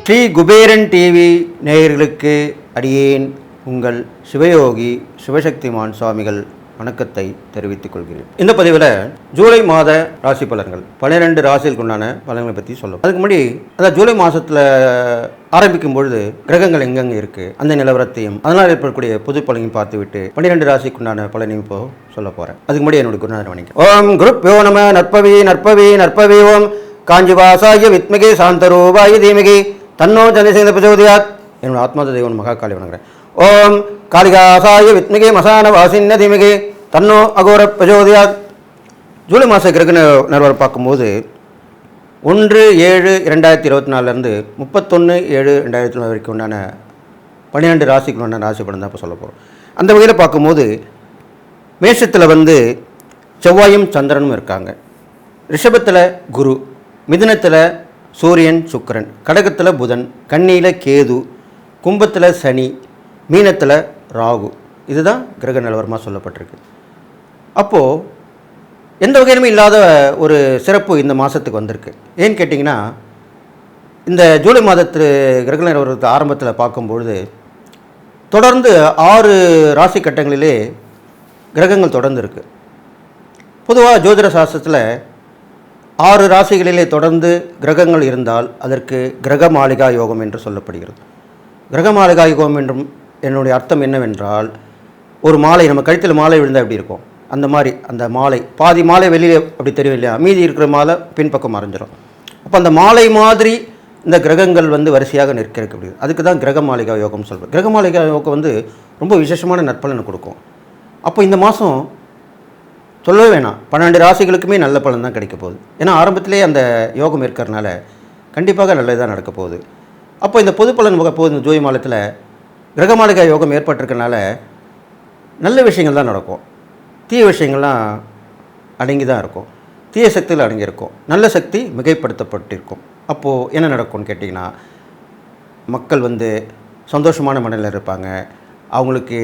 Sri Kuberan TV நேயர்களுக்கு அடியேன் உங்கள் சிவயோகி சிவசக்திமான் சுவாமிகள் வணக்கத்தை தெரிவித்துக் கொள்கிறேன். இந்த பதிவில் ஜூலை மாத ராசி பலன்கள் பன்னிரெண்டு ராசிகளுக்கு உண்டான பலன்களை பற்றி சொல்லும் அதுக்கு முன்னாடி அதாவது ஜூலை மாதத்தில் ஆரம்பிக்கும் பொழுது கிரகங்கள் எங்கெங்கே இருக்குது அந்த நிலவரத்தையும் அதனால் ஏற்படக்கூடிய பொது பலனையும் பார்த்துவிட்டு பன்னிரெண்டு ராசிக்கு உண்டான பலனையும் இப்போ சொல்ல போகிறேன் அதுக்கு முன்னாடி என்னுடைய குருநாதர் வணக்கம் ஓம் குருப் யோ நம நற்பவி நற்பவி நற்பவி ஓம். காஞ்சிவாசாய வித்மகி சாந்தரூபாய தீமகி. தன்னோ சந்திரசேகர பிரச்சோதயாத். என்னோட ஆத்மாத தெய்வன் மகாகாலி வணங்குறேன். ஓம் காளிகாசாய வித்மிகே மசான வாசின்ன தீமிகே. தன்னோ அகோர பிரச்சோதயாத். ஜூலை மாத கிரக நிலவரம் பார்க்கும்போது ஒன்று ஏழு இரண்டாயிரத்தி இருபத்தி நாலுலேருந்து முப்பத்தொன்று ஏழு ரெண்டாயிரத்தி நாலு வரைக்கும் உண்டான பன்னிரெண்டு ராசிக்கு உண்டான ராசி படம் தான் இப்போ சொல்ல போகிறோம் அந்த வகையில் பார்க்கும்போது மேஷத்தில் வந்து செவ்வாயும் சந்திரனும் இருக்காங்க. ரிஷபத்தில் குரு மிதுனத்தில் சூரியன் சுக்கரன் கடகத்தில் புதன் கண்ணியில் கேது கும்பத்தில் சனி மீனத்தில் ராகு. இதுதான் கிரக நிலவரமாக சொல்லப்பட்டிருக்கு. அப்போது எந்த வகையிலுமே இல்லாத ஒரு சிறப்பு இந்த மாதத்துக்கு வந்திருக்கு. ஏன்னு கேட்டிங்கன்னா இந்த ஜூலை மாதத்து கிரக நிலவரத்து ஆரம்பத்தில் பார்க்கும்பொழுது தொடர்ந்து ஆறு ராசி கட்டங்களிலே கிரகங்கள் தொடர்ந்து இருக்குது பொதுவாக ஜோதிட சாஸ்திரத்தில் ஆறு ராசிகளிலே தொடர்ந்து கிரகங்கள் இருந்தால் அதற்கு கிரக மாளிகா யோகம் என்று சொல்லப்படுகிறது. கிரக மாளிகா யோகம் என்றும் என்னுடைய அர்த்தம் என்னவென்றால் ஒரு மாலை நம்ம கழுத்தில் மாலை விழுந்தால் எப்படி இருக்கும்? அந்த மாதிரி அந்த மாலை. பாதி மாலை வெளியில் அப்படி தெரியும் இல்லையா? மீதி இருக்கிற மாலை பின்பக்கம் மறைஞ்சிடும் அப்போ அந்த மாலை மாதிரி இந்த கிரகங்கள் வந்து வரிசையாக நிற்க முடியுது அதுக்கு தான் கிரக மாளிகா யோகம் சொல்கிறோம் கிரக மாளிகா யோகம் வந்து ரொம்ப விசேஷமான நற்பலனை கொடுக்கும். அப்போ இந்த மாதம் சொல்லவே வேணாம். பன்னெண்டு ராசிகளுக்குமே நல்ல பலன் தான் கிடைக்க போகுது. ஏன்னா ஆரம்பத்திலே அந்த யோகம் இருக்கிறனால கண்டிப்பாக நல்லதுதான் நடக்க போகுது. அப்போ இந்த பொது பலன் வகை போகுது. இந்த ஜோதி மாதத்தில் கிரகமாளிகா யோகம் ஏற்பட்டிருக்கனால நல்ல விஷயங்கள் தான் நடக்கும். தீய விஷயங்கள்லாம் அடங்கி தான் இருக்கும். தீய சக்தியில் அடங்கியிருக்கும். நல்ல சக்தி மிகைப்படுத்தப்பட்டிருக்கும். அப்போது என்ன நடக்கும்னு கேட்டிங்கன்னா மக்கள் வந்து சந்தோஷமான மனநிலையில் இருப்பாங்க. அவங்களுக்கு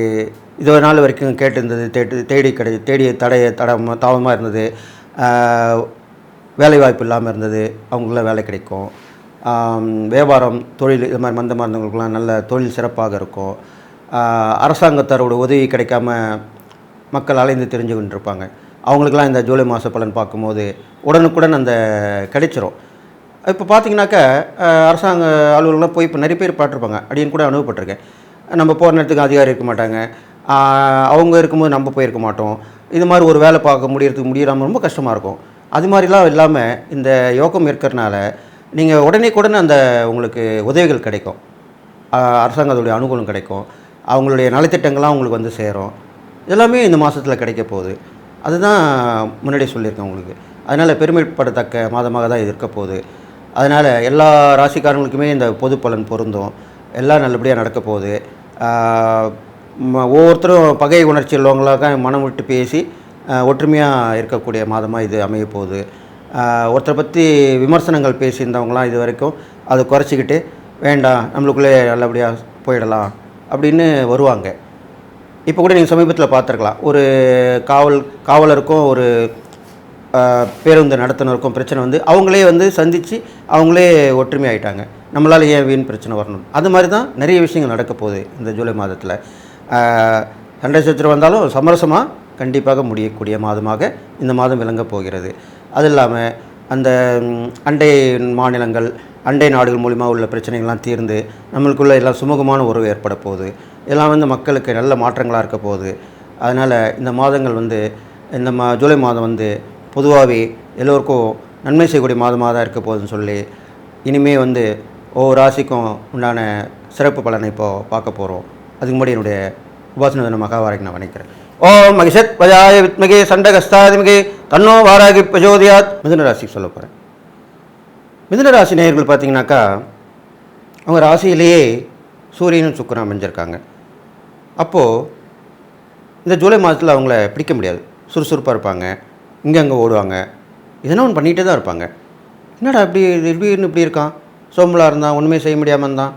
இது நாள் வரைக்கும் கேட்டிருந்தது தேடி தேடி கிடை தேடிய தடைய தடமாக தாமமாக இருந்தது. வேலை வேலைவாய்ப்பு இல்லாமல் இருந்தது. அவங்களுக்குலாம் வேலை கிடைக்கும். வியாபாரம் தொழில் இது மாதிரி மந்தமாக இருந்தவங்களுக்குலாம் நல்ல தொழில் சிறப்பாக இருக்கும். அரசாங்கத்தாரோட உதவி கிடைக்காம மக்கள் அலைந்து தெரிஞ்சு கொண்டிருப்பாங்க அவங்களுக்கெல்லாம் இந்த ஜூலை மாத பலன் பார்க்கும்போது உடனுக்குடன் அந்த கிடைச்சிரும். இப்போ பார்த்தீங்கன்னாக்கா அரசாங்க அலுவலகம்லாம் போய் இப்போ நிறைய பேர் பார்த்துருப்பாங்க. அப்படின்னு கூட அனுபவப்பட்டிருக்கேன். நம்ம போகிற நேரத்துக்கு அதிகாரி இருக்க மாட்டாங்க. அவங்க இருக்கும்போது நம்ம போயிருக்க மாட்டோம். இது மாதிரி ஒரு வேலை பார்க்க முடியறதுக்கு முடியாமல் ரொம்ப கஷ்டமாக இருக்கும். அது மாதிரிலாம் இல்லாமல் இந்த யோகம் இருக்கிறனால நீங்கள் உடனே உடனே அந்த உங்களுக்கு உதவிகள் கிடைக்கும். அரசாங்கத்துடைய அனுகூலம் கிடைக்கும். அவங்களுடைய நலத்திட்டங்கள்லாம் உங்களுக்கு வந்து சேரும். எல்லாமே இந்த மாதத்தில் கிடைக்க போகுது. அதுதான் முன்னாடியே சொல்லியிருக்கேன் உங்களுக்கு. அதனால் பெருமைப்படத்தக்க மாதமாக தான் இது இருக்க போகுது. அதனால் எல்லா ராசிக்காரங்களுக்குமே இந்த பொது பலன் பொருந்தும். எல்லாம் நல்லபடியாக நடக்க போகுது. ஒவ்வொருத்தரும் பகை உணர்ச்சி உள்ளவங்களாக மனம் விட்டு பேசி ஒற்றுமையாக இருக்கக்கூடிய மாதமாக இது அமைய போகுது. ஒருத்தரை பற்றி விமர்சனங்கள் பேசியிருந்தவங்களாம் இது வரைக்கும் அதை குறைச்சிக்கிட்டு வேண்டாம் நம்மளுக்குள்ளே நல்லபடியாக போயிடலாம் அப்படின்னு வருவாங்க. இப்போ கூட நீங்கள் சமீபத்தில் பார்த்துருக்கலாம். ஒரு காவல் காவலருக்கும் ஒரு பேருந்து நடத்துனருக்கும் பிரச்சனை வந்து அவங்களே வந்து சந்தித்து அவங்களே ஒற்றுமை ஆகிட்டாங்க நம்மளால் ஏன் வீண் பிரச்சனை வரணும்? அது மாதிரி தான் நிறைய விஷயங்கள் நடக்க போகுது இந்த ஜூலை மாதத்தில். சண்டை சச்சரவு வந்தாலும் சமரசமாக கண்டிப்பாக முடியக்கூடிய மாதமாக இந்த மாதம் விளங்கப் போகிறது. அது இல்லாமல் அந்த அண்டை மாநிலங்கள் அண்டை நாடுகள் மூலிமா உள்ள பிரச்சனைகள்லாம் தீர்ந்து நம்மளுக்குள்ள எல்லாம் சுமூகமான உறவு ஏற்பட போகுது. இதெல்லாம் வந்து மக்களுக்கு நல்ல மாற்றங்களாக இருக்க போகுது. அதனால் இந்த மாதங்கள் வந்து இந்த மா ஜூலை மாதம் வந்து பொதுவாகவே எல்லோருக்கும் நன்மை செய்யக்கூடிய மாதமாக தான் இருக்க போகுதுன்னு சொல்லி இனிமே வந்து ஒவ்வொரு ராசிக்கும் உண்டான சிறப்பு பலனை இப்போது பார்க்க போகிறோம் அதுக்கு முன்னாடி என்னுடைய உபாசன தின நான் வணக்கிறேன். ஓம் மகிஷத் பஜாய வித்மகே சண்டகஸ்தாதிமிகே தன்னோ வாராகி பிரஜோதியாத் மிதுன ராசிக்கு சொல்ல போகிறேன் மிதுன ராசி நேயர்கள் பார்த்தீங்கன்னாக்கா அவங்க ராசியிலேயே சூரியனும் சுக்கிரன் அமைஞ்சிருக்காங்க. அப்போது இந்த ஜூலை மாதத்தில் அவங்கள பிடிக்க முடியாது. சுறுசுறுப்பாக இருப்பாங்க. இங்கே அங்கே ஓடுவாங்க. இதெல்லாம் ஒன்று பண்ணிகிட்டே தான் இருப்பாங்க. என்னடா இப்படி திடீர்னு இப்படி இருக்கான்? சோம்பலாக இருந்தான் ஒன்றுமே செய்ய முடியாமல் இருந்தான்.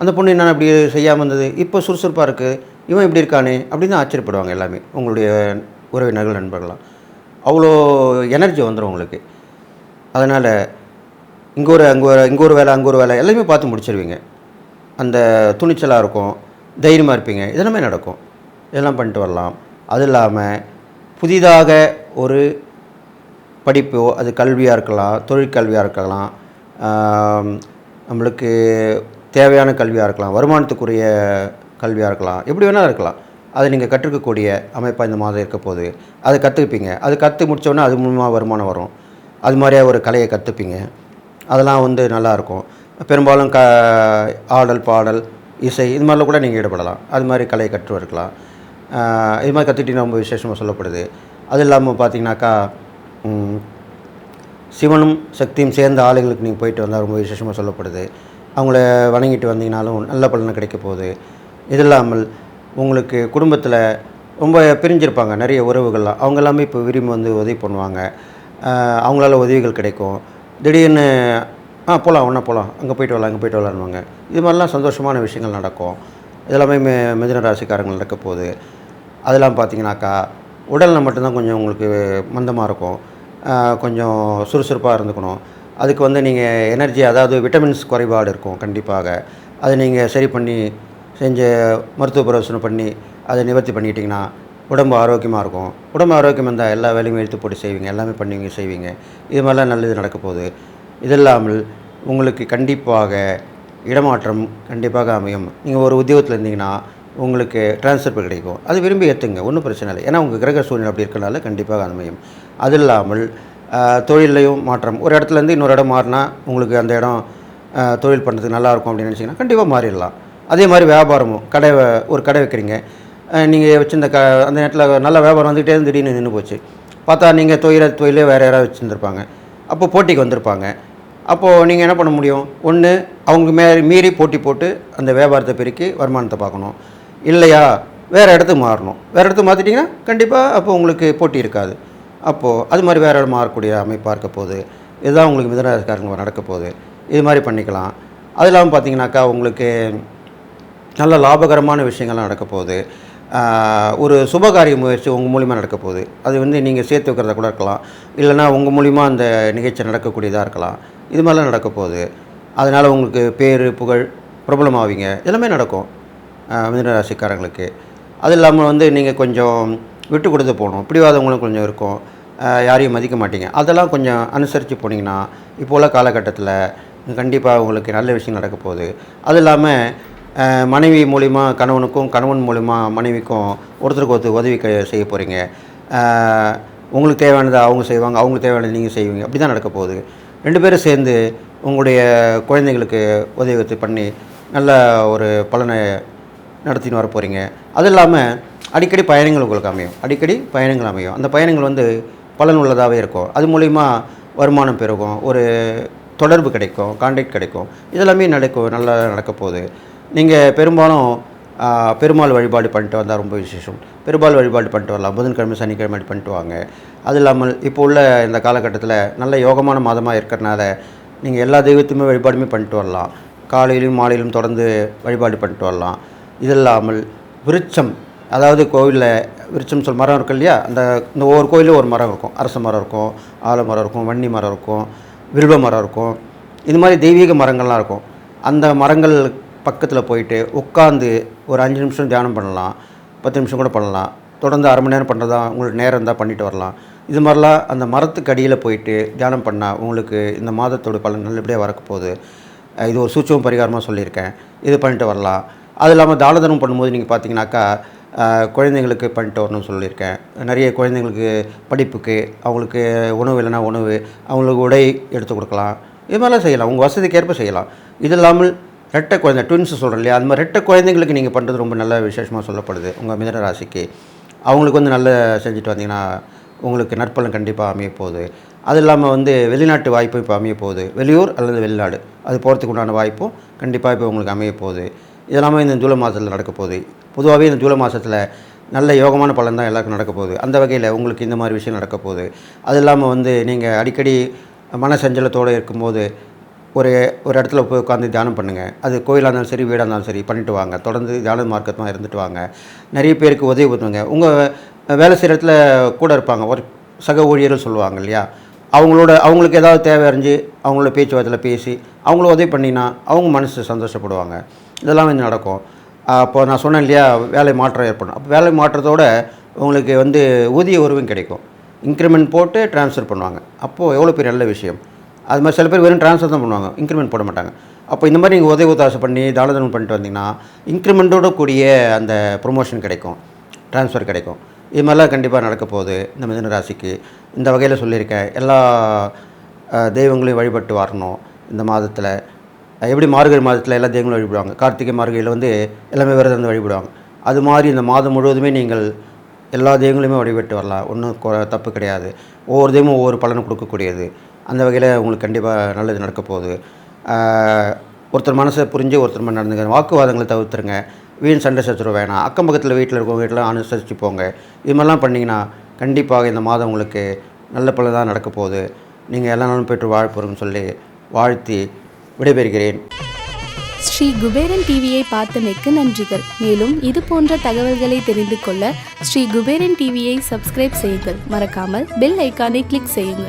அந்த பொண்ணு என்னென்ன இப்படி செய்யாமல் இருந்தது? இப்போ சுறுசுறுப்பாக இருக்குது இவன் இப்படி இருக்கானே? அப்படின்னு ஆச்சரியப்படுவாங்க எல்லாமே. உங்களுடைய உறவினர்கள் நண்பர்களாம் அவ்வளோ எனர்ஜி வந்துடும் உங்களுக்கு. அதனால் இங்கே ஒரு அங்கே ஒரு இங்கே ஒரு வேலை அங்கே ஒரு வேலை எல்லாமே பார்த்து முடிச்சிருவீங்க. அந்த துணிச்சலாக இருக்கும். தைரியமாக இருப்பீங்க. இதெல்லாமே நடக்கும். இதெல்லாம் பண்ணிட்டு வரலாம். அது இல்லாமல் புதிதாக ஒரு படிப்போ அது கல்வியாக இருக்கலாம் தொழிற்கல்வியாக இருக்கலாம் நம்மளுக்கு தேவையான கல்வியாக இருக்கலாம் வருமானத்துக்குரிய கல்வியாக இருக்கலாம் எப்படி வேணாலும் இருக்கலாம். அதை நீங்கள் கற்றுக்கக்கூடிய அமைப்பாக இந்த மாதம் இருக்க போகுது. அதை கற்றுப்பீங்க அது கற்று முடித்தோடனே அது மூலமாக வருமானம் வரும். அது மாதிரியாக ஒரு கலையை கற்றுப்பீங்க அதெல்லாம் வந்து நல்லாயிருக்கும் பெரும்பாலும் க ஆடல் பாடல் இசை இது மாதிரிலாம் கூட நீங்கள் ஈடுபடலாம். அது மாதிரி கலையை கற்று இருக்கலாம். இது மாதிரி கற்றுக்கிட்டீங்கன்னா ரொம்ப விசேஷமாக சொல்லப்படுது. அது இல்லாமல் பார்த்தீங்கன்னாக்கா சிவனும் சக்தியும் சேர்ந்த ஆளுங்களுக்கு நீங்கள் போயிட்டு வந்தால் ரொம்ப விசேஷமாக சொல்லப்படுது. அவங்கள வணங்கிட்டு வந்தீங்கனாலும் நல்ல பலன் கிடைக்க போகுது. இது இல்லாமல் உங்களுக்கு குடும்பத்தில் ரொம்ப பிரிஞ்சிருப்பாங்க நிறைய உறவுகள்லாம். அவங்க எல்லாமே இப்போ விரும்பி வந்து உதவி பண்ணுவாங்க. அவங்களால உதவிகள் கிடைக்கும். திடீர்னு ஆ போகலாம் ஒன்றா போகலாம் அங்கே போயிட்டு வரலாம் அங்கே போயிட்டு வரலான்வாங்க இது மாதிரிலாம் சந்தோஷமான விஷயங்கள் நடக்கும். இதெல்லாமே மெ மிதன ராசிக்காரங்கள் நடக்க போகுது. அதெல்லாம் பார்த்தீங்கன்னாக்கா உடலில் மட்டும்தான் கொஞ்சம் உங்களுக்கு மந்தமாக இருக்கும். கொஞ்சம் சுறுசுறுப்பாக இருந்துக்கணும். அதுக்கு வந்து நீங்கள் எனர்ஜி அதாவது விட்டமின்ஸ் குறைபாடு இருக்கும் கண்டிப்பாக. அதை நீங்கள் சரி பண்ணி செஞ்ச மருத்துவ பரிசோதனை பண்ணி அதை நிவர்த்தி பண்ணிக்கிட்டிங்கன்னா உடம்பு ஆரோக்கியமாக இருக்கும். உடம்பு ஆரோக்கியம் இருந்தால் எல்லா வேலையும் எடுத்து போட்டு செய்வீங்க எல்லாமே பண்ணுவீங்க செய்வீங்க. இது மாதிரிலாம் நல்லது நடக்க போகுது. இது இல்லாமல் உங்களுக்கு கண்டிப்பாக இடமாற்றம் கண்டிப்பாக அமையும். நீங்கள் ஒரு உத்தியோகத்தில் இருந்தீங்கன்னா உங்களுக்கு ட்ரான்ஸ்ஃபர் கிடைக்கும். அது விரும்பி ஏற்றுங்க ஒன்றும் பிரச்சனை இல்லை. ஏன்னா உங்கள் கிரக சூழ்நிலை அப்படி இருக்கனால கண்டிப்பாக அமையும். அது இல்லாமல் தொழிலையும் தொழில்லையும் மாற்றம். ஒரு இடத்துலேருந்து இன்னொரு இடம் மாறினா உங்களுக்கு அந்த இடம் தொழில் பண்ணுறதுக்கு நல்லாயிருக்கும் அப்படின்னு நினச்சிங்கன்னா கண்டிப்பாக மாறிடலாம். அதே மாதிரி வியாபாரமும். கடை ஒரு கடை வைக்கிறீங்க. நீங்கள் வச்சிருந்த க அந்த நேரத்தில் நல்ல வியாபாரம் வந்துகிட்டே இருந்து திடீர்னு நின்று போச்சு. பார்த்தா நீங்கள் தொழில தொழிலே வேறு யாராவது வச்சுருந்துருப்பாங்க. அப்போ போட்டிக்கு வந்திருப்பாங்க. அப்போது நீங்கள் என்ன பண்ண முடியும்? ஒன்று அவங்க மே மீறி போட்டி போட்டு அந்த வியாபாரத்தை பெருக்கி வருமானத்தை பார்க்கணும். இல்லையா? வேறு இடத்துக்கு மாறணும். வேறு இடத்துக்கு மாற்றிட்டிங்கன்னா கண்டிப்பாக அப்போ உங்களுக்கு போட்டி இருக்காது. அப்போது அது மாதிரி வேறு இடம் மாறக்கூடிய அமைப்பாக இருக்க போகுது. இதுதான் உங்களுக்கு மிதனராசிக்காரங்க நடக்க போகுது. இது மாதிரி பண்ணிக்கலாம். அது இல்லாமல் பார்த்தீங்கன்னாக்கா உங்களுக்கு நல்ல லாபகரமான விஷயங்கள்லாம் நடக்க போகுது. ஒரு சுபகாரிய முயற்சி உங்கள் மூலிமா நடக்க போகுது. அது வந்து நீங்கள் சேர்த்து வைக்கிறத கூட இருக்கலாம். இல்லைன்னா உங்கள் மூலிமா அந்த நிகழ்ச்சி நடக்கக்கூடியதாக இருக்கலாம். இது மாதிரிலாம் நடக்க போகுது. அதனால் உங்களுக்கு பேர் புகழ் பிரபலமாவீங்க எல்லாமே நடக்கும். மிதனராசிக்காரங்களுக்கு அது இல்லாமல் வந்து நீங்கள் கொஞ்சம் விட்டு கொடுத்து போகணும். பிடிவாதவங்களும் கொஞ்சம் இருக்கும். யாரையும் மதிக்க மாட்டீங்க. அதெல்லாம் கொஞ்சம் அனுசரித்து போனீங்கன்னா இப்போ உள்ள காலகட்டத்தில் கண்டிப்பாக உங்களுக்கு நல்ல விஷயம் நடக்க போகுது. அது இல்லாமல் மனைவி மூலிமா கணவனுக்கும் கணவன் மூலிமா மனைவிக்கும் ஒருத்தருக்கு ஒருத்தர் உதவி க செய்ய போகிறீங்க உங்களுக்கு தேவையானதை அவங்க செய்வாங்க அவங்களுக்கு தேவையானதை நீங்கள் செய்வீங்க. அப்படி தான் நடக்க போகுது. ரெண்டு பேரும் சேர்ந்து உங்களுடைய குழந்தைங்களுக்கு உதவி பண்ணி நல்ல ஒரு பலனை நடத்தின்னு வர போகிறீங்க அது இல்லாமல் அடிக்கடி பயணங்கள் உங்களுக்கு அமையும். அடிக்கடி பயணங்கள் அமையும். அந்த பயணங்கள் வந்து பலன் உள்ளதாகவே இருக்கும். அது மூலிமா வருமானம் பெருகும். ஒரு தொடர்பு கிடைக்கும் கான்டாக்ட் கிடைக்கும். இதெல்லாமே நடக்கும் நல்லா நடக்க போகுது. நீங்கள் பெரும்பாலும் பெருமாள் வழிபாடு பண்ணிட்டு வந்தால் ரொம்ப விசேஷம். பெருமாள் வழிபாடு பண்ணிட்டு வரலாம். புதன்கிழமை சனிக்கிழமை பண்ணிட்டு வாங்க. அது இல்லாமல் இப்போ உள்ள இந்த காலகட்டத்தில் நல்ல யோகமான மாதமாக இருக்கிறனால நீங்கள் எல்லா தெய்வத்தையுமே வழிபாடுமே பண்ணிட்டு வரலாம். காலையிலும் மாலையிலும் தொடர்ந்து வழிபாடு பண்ணிட்டு வரலாம். இது இல்லாமல் விருட்சம் அதாவது கோவிலில் விருட்சம் சொல் மரம் இருக்கு இல்லையா? அந்த இந்த ஒவ்வொரு கோயிலும் ஒரு மரம் இருக்கும். அரச மரம் இருக்கும் ஆலமரம் இருக்கும் வன்னி மரம் இருக்கும் வில்வ மரம் இருக்கும். இது மாதிரி தெய்வீக மரங்கள்லாம் இருக்கும். அந்த மரங்கள் பக்கத்தில் போயிட்டு உட்காந்து ஒரு அஞ்சு நிமிஷம் தியானம் பண்ணலாம் பத்து நிமிஷம் கூட பண்ணலாம். தொடர்ந்து அரை மணி நேரம் பண்ணுறதா உங்களுக்கு நேரம் இருந்தால் பண்ணிட்டு வரலாம். இது மாதிரிலாம் அந்த மரத்துக்கு அடியில் போயிட்டு தியானம் பண்ணால் உங்களுக்கு இந்த மாதத்தோட பலன் நல்லபடியாக வரக்கு போகுது. இது ஒரு சூட்சம் பரிகாரமாக சொல்லியிருக்கேன். இது பண்ணிட்டு வரலாம். அது இல்லாமல் தானதனம் பண்ணும்போது நீங்கள் பார்த்தீங்கன்னாக்கா குழந்தைங்களுக்கு பண்ணிட்டு வரணும்னு சொல்லியிருக்கேன். நிறைய குழந்தைங்களுக்கு படிப்புக்கு அவங்களுக்கு உணவு இல்லைன்னா உணவு அவங்களுக்கு உடை எடுத்து கொடுக்கலாம். இது மாதிரிலாம் செய்யலாம். உங்கள் வசதிக்கேற்ப செய்யலாம். இது இல்லாமல் ரெட்டை குழந்தை ட்வின்ஸ் சொல்கிறோம் இல்லையா? அது மாதிரி ரெட்டை குழந்தைங்களுக்கு நீங்கள் பண்ணுறது ரொம்ப நல்ல விசேஷமாக சொல்லப்படுது. உங்கள் மிதன ராசிக்கு. அவங்களுக்கு வந்து நல்ல செஞ்சுட்டு வந்தீங்கன்னா உங்களுக்கு நற்பலன் கண்டிப்பாக அமைய போகுது. அது இல்லாமல் வந்து வெளிநாட்டு வாய்ப்பும் இப்போ அமைய போகுது. வெளியூர் அல்லது வெளிநாடு அது போகிறதுக்கு உண்டான வாய்ப்பும் கண்டிப்பாக இப்போ உங்களுக்கு அமைய போகுது. இதெல்லாமே இந்த ஜூலை மாதத்தில் நடக்க போகுது. பொதுவாகவே இந்த ஜூலை மாதத்தில் நல்ல யோகமான பலன் தான் எல்லாருக்கும் நடக்க போகுது. அந்த வகையில் உங்களுக்கு இந்த மாதிரி விஷயம் நடக்க போகுது. அது இல்லாமல் வந்து நீங்கள் அடிக்கடி மன சஞ்சலத்தோடு இருக்கும்போது ஒரு ஒரு இடத்துல போய் உட்காந்து தியானம் பண்ணுங்கள் அது கோயிலாக இருந்தாலும் சரி வீடாக இருந்தாலும் சரி பண்ணிட்டு வாங்க. தொடர்ந்து தியான மார்க்கமாக இருந்துட்டு வாங்க. நிறைய பேருக்கு உதவி பண்ணுங்க உங்கள் வேலை செய்கிற இடத்துல கூட இருப்பாங்க. ஒர்க் சக ஊழியர்கள் சொல்லுவாங்க இல்லையா? அவங்களோட அவங்களுக்கு ஏதாவது தேவை அறிஞ்சு அவங்களோட பேச்சுவார்த்தையில் பேசி அவங்கள உதவி பண்ணினா அவங்க மனசு சந்தோஷப்படுவாங்க. இதெல்லாம் வந்து நடக்கும். அப்போ நான் சொன்னேன் இல்லையா வேலை மாற்றம் ஏற்படும் அப்போ வேலை மாற்றத்தோட உங்களுக்கு வந்து ஊதிய உறவும் கிடைக்கும். இன்க்ரிமெண்ட் போட்டு ட்ரான்ஸ்ஃபர் பண்ணுவாங்க. அப்போது எவ்வளோ பெரிய நல்ல விஷயம். அது மாதிரி சில பேர் வெறும் ட்ரான்ஸ்ஃபர் தான் பண்ணுவாங்க. இன்க்ரிமெண்ட் போட மாட்டாங்க. அப்போ இந்த மாதிரி நீங்கள் உதவி உத்தாசம் பண்ணி தானதனம் பண்ணிட்டு வந்தீங்கன்னா இன்க்ரிமெண்ட்டோட கூடிய அந்த ப்ரொமோஷன் கிடைக்கும். ட்ரான்ஸ்ஃபர் கிடைக்கும். இது மாதிரிலாம் கண்டிப்பாக நடக்க போகுது. இந்த மிதன ராசிக்கு. இந்த வகையில் சொல்லியிருக்கேன் எல்லா தெய்வங்களையும் வழிபட்டு வரணும் இந்த மாதத்தில். எப்படி மார்கழி மாதத்தில் எல்லா தெய்வங்களும் வழிபடுவாங்க? கார்த்திகை மார்கழியில் வந்து எல்லாமே விரதம் வந்து வழிபடுவாங்க. அது மாதிரி இந்த மாதம் முழுவதுமே நீங்கள் எல்லா தெய்வங்களையுமே வழிபட்டு வரலாம். ஒன்றும் தப்பு கிடையாது. ஒவ்வொரு தெய்வமும் ஒவ்வொரு பலனும் கொடுக்கக்கூடியது. அந்த வகையில் உங்களுக்கு கண்டிப்பாக நல்லது நடக்க போகுது. ஒருத்தர் மனசை புரிஞ்சு ஒருத்தர் மன நடந்துங்க வாக்குவாதங்களை தவிர்த்துருங்க. வீண் சண்டை சச்சரவு வேணாம். அக்கம் பக்கத்தில் வீட்டில் இருக்கவங்க வீட்டில் அனுசரித்து போங்க. இது மாதிரிலாம் பண்ணிங்கன்னா கண்டிப்பாக இந்த மாதம் உங்களுக்கு நல்ல பலன் தான் நடக்க போகுது. நீங்கள் எல்லா நாளும் பெற்று போகிறோம்னு சொல்லி வாழ்த்தி விடைபெறுகிறேன். ஸ்ரீ குபேரன் டிவியை பார்த்தமைக்கு நன்றிகள். மேலும் இது போன்ற தகவல்களை தெரிந்து கொள்ள ஸ்ரீ குபேரன் டிவியை சப்ஸ்கிரைப் செய்யுங்கள். மறக்காமல் பெல் ஐக்கானை கிளிக் செய்யுங்கள்.